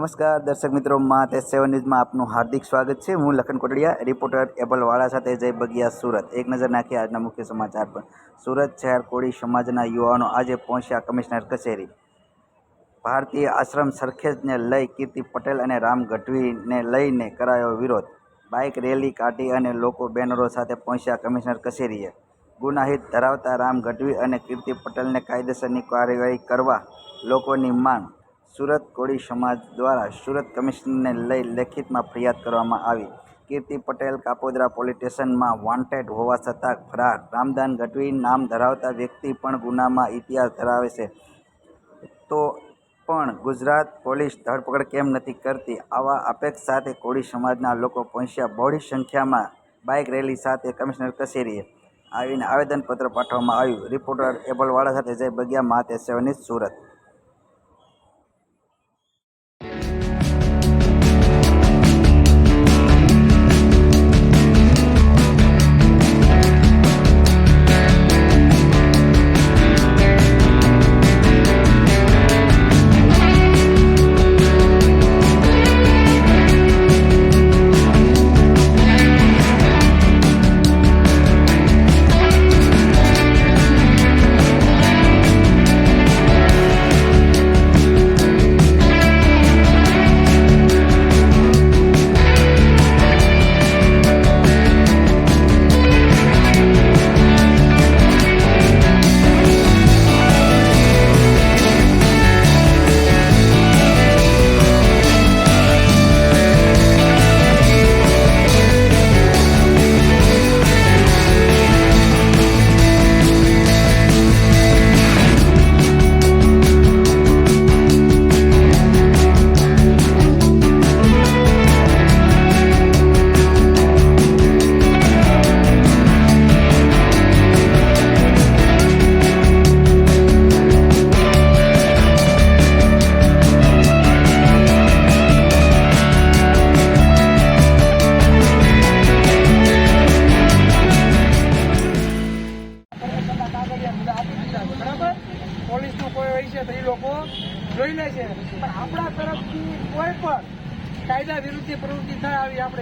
નમસ્કાર, દર્શક મિત્રો માં તે સેવન ન્યૂઝમાં આપનું હાર્દિક સ્વાગત છે. હું લખન કોટડિયા, રિપોર્ટર એબલવાળા સાથે જય બગિયા સુરત. એક નજર નાખી આજના મુખ્ય સમાચાર પર. સુરત શહેર કોળી સમાજના યુવાનો આજે પહોંચ્યા કમિશનર કચેરી. ભારતીય આશ્રમ સરખેજને લઈ કીર્તિ પટેલ અને રામ ગઢવીને લઈને કરાયો વિરોધ. બાઇક રેલી કાઢી અને લોકો બેનરો સાથે પહોંચ્યા કમિશનર કચેરીએ. ગુનાહિત ધરાવતા રામ ગઢવી અને કીર્તિ પટેલને કાયદેસરની કાર્યવાહી કરવા લોકોની માંગ સુરત કોળી સમાજ દ્વારા સુરત કમિશનરને લઈ લેખિતમાં ફરિયાદ કરવામાં આવી. કીર્તિ પટેલ કાપોદ્રા પોલીસ સ્ટેશનમાં વોન્ટેડ હોવા છતાં ફરાર. રામદાન ગઢવી નામ ધરાવતા વ્યક્તિ પણ ગુનામાં ઇતિહાસ ધરાવે છે. તો પણ ગુજરાત પોલીસ ધરપકડ કેમ નથી કરતી? આવા અપેક્ષ સાથે કોળી સમાજના લોકો પહોંચ્યા. બહોળી સંખ્યામાં બાઇક રેલી સાથે કમિશનર કચેરીએ આવીને આવેદનપત્ર પાઠવવામાં આવ્યું. રિપોર્ટર એબલવાળા સાથે જય બગિયા માતે સેવની સુરત.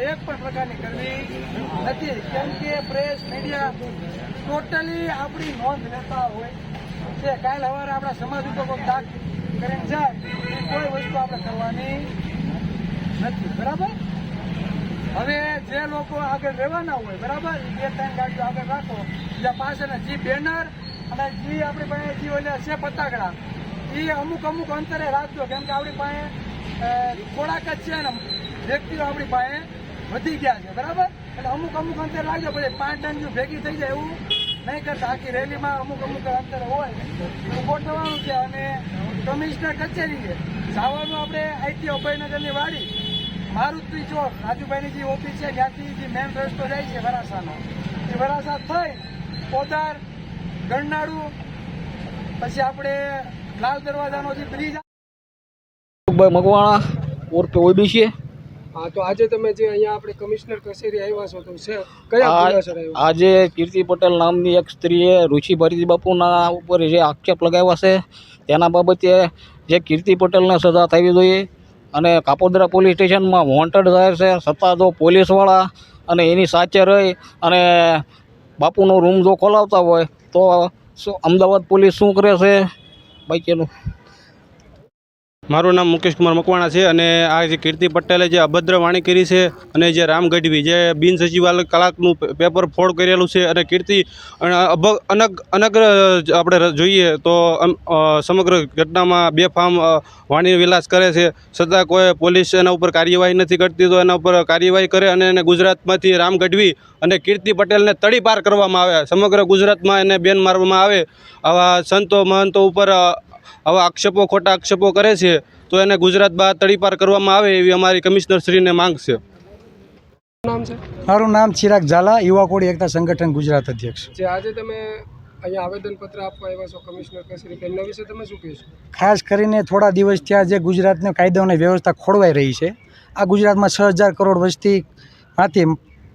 એક પણ પ્રકારની કરવી નથી, કેમ કે પ્રેસ મીડિયા ટોટલી આપણી નોંધ લેતા હોય છે. કાલ હવારે આપણા સમાજ ઉપર કોઈ દાગ કરીને જાય કોઈ વસ્તુ આપણે કરવાની નથી. બરાબર? હવે જે લોકો આગળ રહેવાના હોય, બરાબર? બે ત્રણ ગાડીઓ આગળ રાખો. જે પાછળના જે બેનર અને જે આપણી પાસે જે ઓલે છે પતાકડા એ અમુક અમુક અંતરે રાખજો. કેમ કે આપણી પાસે થોડાક જ છે ને વ્યક્તિઓ આપણી પાસે વધી ગયા છે, બરાબર? એટલે અમુક અમુક અંતર રાખજો પછી પાંચ ટન જો ભેગી થઈ જાય એવું નહીં કરતા. આખી રેલીમાં અમુક અમુક અંતરે હોય. એવું ગોઠવવાનું છે અને કમિશનર કચેરી છે સાવરનું આપણે આઈટી અભયનગરની વાડી. મારુતિ ચોક રાજુભાઈની જે ઓફિસ છે, ત્યાંથી જે મેન રસ્તો જાય છે વરાસાનો એ વરાસા થઈ, પોદાર ગણનાડુ પછી આપણે લાલ દરવાજાનો જે બ્રિજ મગવાણા ઓરપે ઓબી ઓબીસી. હા તો આજે તમે જે અહીંયા આપણે કમિશનર કચેરી આવ્યા છો તો કયા આજે કીર્તિ પટેલ નામની એક સ્ત્રીએ ઋષિ ભારતી બાપુના ઉપર જે આક્ષેપ લગાવ્યા છે તેના બાબતે જે કીર્તિ પટેલને સજા થવી જોઈએ અને કાપોદ્રા પોલીસ સ્ટેશનમાં વોન્ટેડ જાહેર છે છતાં જો પોલીસવાળા અને એની સાચે રહી અને બાપુનો રૂમ જો ખોલાવતા હોય તો શું અમદાવાદ પોલીસ શું કરે છે? બાકીનું મારું નામ મુકેશ કુમાર મકવાણા છે અને આ જે કીર્તિ પટેલે જે અભદ્ર વાણી કરી છે અને જે રામ ગઢવી જે બિન સચિવાલય કલાકનું પેપર ફોડ કરેલું છે અને કીર્તિ અને અનગ, અનગ્ર આપણે જોઈએ તો સમગ્ર ઘટનામાં બે ફામ વાણી વિલાસ કરે છે. છતાં કોઈ પોલીસ એના ઉપર કાર્યવાહી નથી કરતી તો એના ઉપર કાર્યવાહી કરે અને એને ગુજરાતમાંથી રામ ગઢવી અને કીર્તિ પટેલને તડીપાર કરવામાં આવે સમગ્ર ગુજરાતમાં એને બેન મારવામાં આવે. આવા સંતો મહંતો ઉપર આવા આક્ષેપો ખોટા આક્ષેપો કરે છે તો એને ગુજરાત બહાર તડીપાર કરવામાં આવે એવી અમારી કમિશનર શ્રીને માંગ છે. મારું નામ ચિરાગ ઝાલા યુવા કોળી એકતા સંગઠન ગુજરાત અધ્યક્ષ. જે આજે તમે અહીંયા આવેદનપત્ર આપવા આવ્યા છો કમિશનર તેમના વિશે તમે શું કહેશો? ખાસ કરીને થોડા દિવસ ત્યાં જે ગુજરાતની કાયદો અને વ્યવસ્થા ખોળવાઈ રહી છે આ ગુજરાતમાં છ હજાર કરોડ વસ્તીમાંથી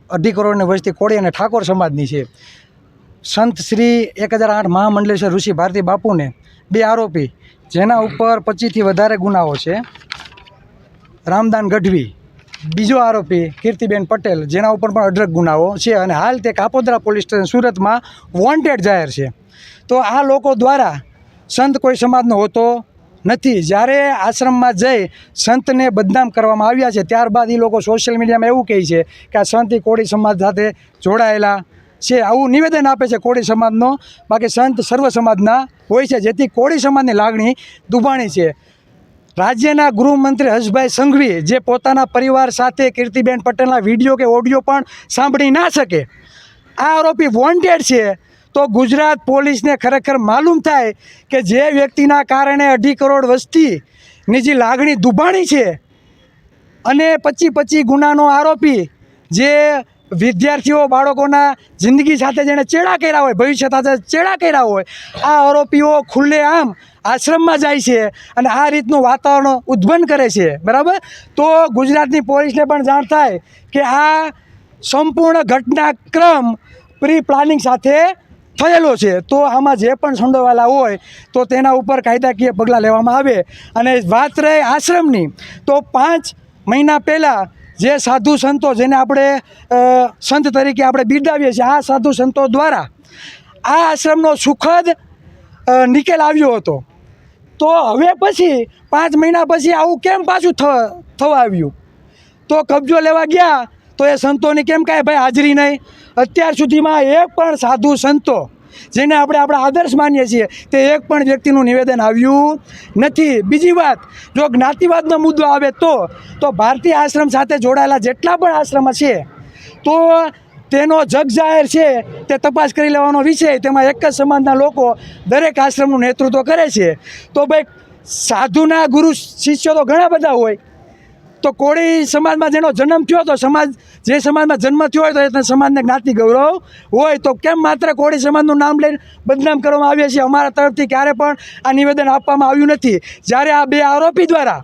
અઢી કરોડની વસ્તી કોળી અને ઠાકોર સમાજની છે. સંત શ્રી એક હજાર આઠ મહામંડલેશ્વર ઋષિ ભારતી બાપુને બે આરોપી, જેના ઉપર પચીસથી વધારે ગુનાઓ છે. રામદાન ગઢવી, બીજો આરોપી કીર્તિબેન પટેલ, જેના ઉપર પણ અઢળક ગુનાઓ છે અને હાલ તે કાપોદ્રા પોલીસ સ્ટેશન સુરતમાં વોન્ટેડ જાહેર છે. તો આ લોકો દ્વારા સંત કોઈ સમાજનો હોતો નથી. જ્યારે આશ્રમમાં જઈ સંતને બદનામ કરવામાં આવ્યા છે, ત્યારબાદ એ લોકો સોશિયલ મીડિયામાં એવું કહે છે કે આ સંત કોળી સમાજ સાથે જોડાયેલા છે, આવું નિવેદન આપે છે કોળી સમાજનો. બાકી સંત સર્વ સમાજના હોય છે, જેથી કોળી સમાજની લાગણી દુભાણી છે. રાજ્યના ગૃહમંત્રી હર્ષભાઈ સંઘવી જે પોતાના પરિવાર સાથે કીર્તિબેન પટેલના વીડિયો કે ઓડિયો પણ સાંભળી ના શકે, આ આરોપી વોન્ટેડ છે. તો ગુજરાત પોલીસને ખરેખર માલુમ થાય કે જે વ્યક્તિના કારણે અઢી કરોડ વસ્તીની જે લાગણી દુભાણી છે. અને પચી પચી ગુનાનો આરોપી જે વિદ્યાર્થીઓ બાળકોના જિંદગી સાથે જેણે ચેડા કર્યા હોય, ભવિષ્ય સાથે ચેડા કર્યા હોય, આ આરોપીઓ ખુલ્લે આમ આશ્રમમાં જાય છે અને આ રીતનું વાતાવરણ ઉદ્ભન કરે છે. બરાબર? તો ગુજરાતની પોલીસને પણ જાણ થાય કે આ સંપૂર્ણ ઘટનાક્રમ પ્રી પ્લાનિંગ સાથે થયેલો છે. તો આમાં જે પણ સંડોવાયેલા હોય, તો તેના ઉપર કાયદાકીય પગલાં લેવામાં આવે. અને વાત રહે આશ્રમની, તો પાંચ મહિના પહેલાં જે સાધુ સંતો જેને આપણે સંત તરીકે આપણે બિરદાવીએ છીએ, આ સાધુ સંતો દ્વારા આ આશ્રમનો સુખદ નિકેલ આવ્યો હતો. તો હવે પછી, પાંચ મહિના પછી આવું કેમ પાછું થવા આવ્યું? તો કબજો લેવા ગયા, તો એ સંતોની કેમ કાંઈ ભાઈ હાજરી નહીં? અત્યાર સુધીમાં એક પણ સાધુ સંતો જેને આપણે આપણા આદર્શ માનીએ છીએ, તે એક પણ વ્યક્તિનું નિવેદન આવ્યું નથી. બીજી વાત, જો જ્ઞાતિવાદનો મુદ્દો આવે તો તો ભારતીય આશ્રમ સાથે જોડાયેલા જેટલા પણ આશ્રમ છે તો તેનો જગ જાહેર છે, તે તપાસ કરી લેવાનો વિષય, તેમાં એક જ સમાજના લોકો દરેક આશ્રમનું નેતૃત્વ કરે છે. તો ભાઈ, સાધુના ગુરુ શિષ્યો તો ઘણા બધા હોય તો કોળી સમાજમાં જેનો જન્મ થયો તો સમાજ, જે સમાજમાં જન્મ થયો હોય તો એ સમાજને જ્ઞાતિ ગૌરવ હોય. તો કેમ માત્ર કોળી સમાજનું નામ લઈને બદનામ કરવામાં આવ્યા છે? અમારા તરફથી ક્યારે પણ આ નિવેદન આપવામાં આવ્યું નથી. જ્યારે આ બે આરોપી દ્વારા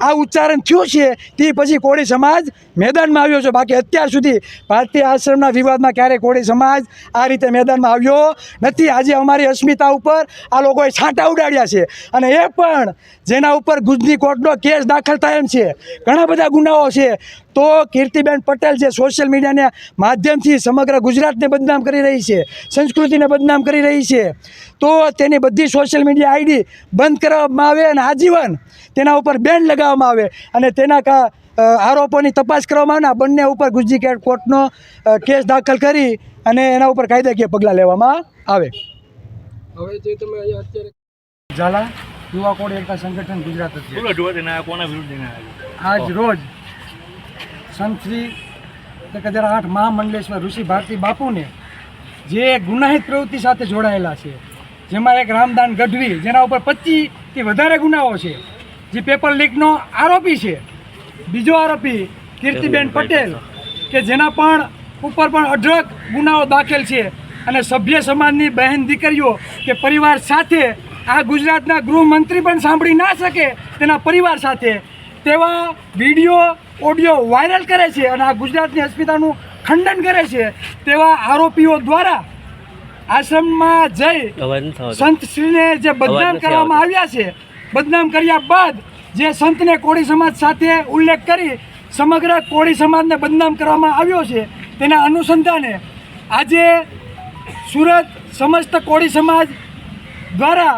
આ ઉચ્ચારણ થયું છે, તે પછી કોળી સમાજ મેદાનમાં આવ્યો છે. બાકી અત્યાર સુધી ભારતીય આશ્રમના વિવાદમાં ક્યારેય કોળી સમાજ આ રીતે મેદાનમાં આવ્યો નથી? આજે અમારી અસ્મિતા ઉપર આ લોકોએ છાંટા ઉડાડ્યા છે. અને એ પણ જેના ઉપર ગુજની કોર્ટનો કેસ દાખલ થાય એમ છે. ઘણા બધા ગુનાઓ છે. તો કીર્તિબેન પટેલ જે સોશિયલ મીડિયાના માધ્યમથી સમગ્ર ગુજરાતને બદનામ કરી રહી છે સંસ્કૃતિને બદનામ કરી રહી છે તો તેની બધી સોશિયલ મીડિયા આઈડી બંધ કરવામાં આવે અને આજીવન તેના ઉપર બેન લગાવવામાં આવે અને તેના કા આરોપોની તપાસ કરવામાં આવે આ બંને ઉપર ગુજરી કોર્ટનો કેસ દાખલ કરી અને એના ઉપર કાયદાકીય પગલાં લેવામાં આવે. હવે જે તમે અત્યારે ઝાલા યુવા કોડ એકતા સંગઠન ગુજરાત આજ રોજ સંતશ્રી એક હજાર આઠ મહામંડલેશ્વર ઋષિ ભારતી બાપુને જે ગુનાહિત પ્રવૃત્તિ સાથે જોડાયેલા છે જેમાં એક રામદાન ગઢવી જેના ઉપર પચીસથી વધારે ગુનાઓ છે જે પેપર લીકનો આરોપી છે. બીજો આરોપી કીર્તિબેન પટેલ કે જેના પણ ઉપર પણ અઢળક ગુનાઓ દાખલ છે અને સભ્ય સમાજની બહેન દીકરીઓ કે પરિવાર સાથે આ ગુજરાતના ગૃહમંત્રી પણ સાંભળી ના શકે તેના પરિવાર સાથે તેવા વીડિયો ઓડિયો વાયરલ કરે છે અને આ ગુજરાતની અસ્મિતાનું ખંડન કરે છે તેવા આરોપીઓ દ્વારા આશ્રમમાં જઈ સંતશ્રીને જે બદનામ કરવામાં આવ્યા છે બદનામ કર્યા બાદ જે સંતને કોળી સમાજ સાથે ઉલ્લેખ કરી સમગ્ર કોળી સમાજને બદનામ કરવામાં આવ્યો છે તેના અનુસંધાને આજે સુરત સમસ્ત કોળી સમાજ દ્વારા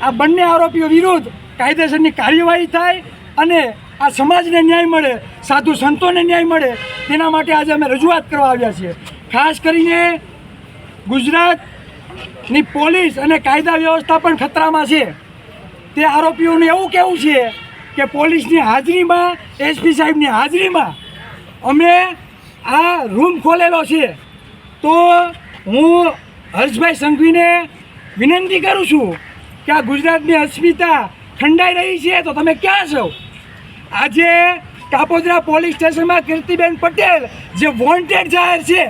આ બંને આરોપીઓ વિરુદ્ધ કાયદેસરની કાર્યવાહી થાય અને આ સમાજને ન્યાય મળે, સાધુ સંતોને ન્યાય મળે, તેના માટે આજે અમે રજૂઆત કરવા આવ્યા છીએ. ખાસ કરીને ગુજરાતની પોલીસ અને કાયદા વ્યવસ્થા પણ ખતરામાં છે. તે આરોપીઓનું એવું કહેવું છે કે પોલીસની હાજરીમાં, એસપી સાહેબની હાજરીમાં અમે આ રૂમ ખોલેલો છે. તો હું હર્ષભાઈ સંઘવીને વિનંતી કરું છું કે આ ગુજરાતની અસ્મિતા ઠંડાઈ રહી છે તો તમે ક્યાં છો? આજે કાપોદ્રા પોલીસ સ્ટેશનમાં કીર્તિબેન પટેલ જે વોન્ટેડ જાહેર છે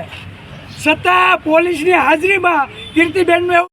છતાં પોલીસની હાજરીમાં કીર્તિબેનનું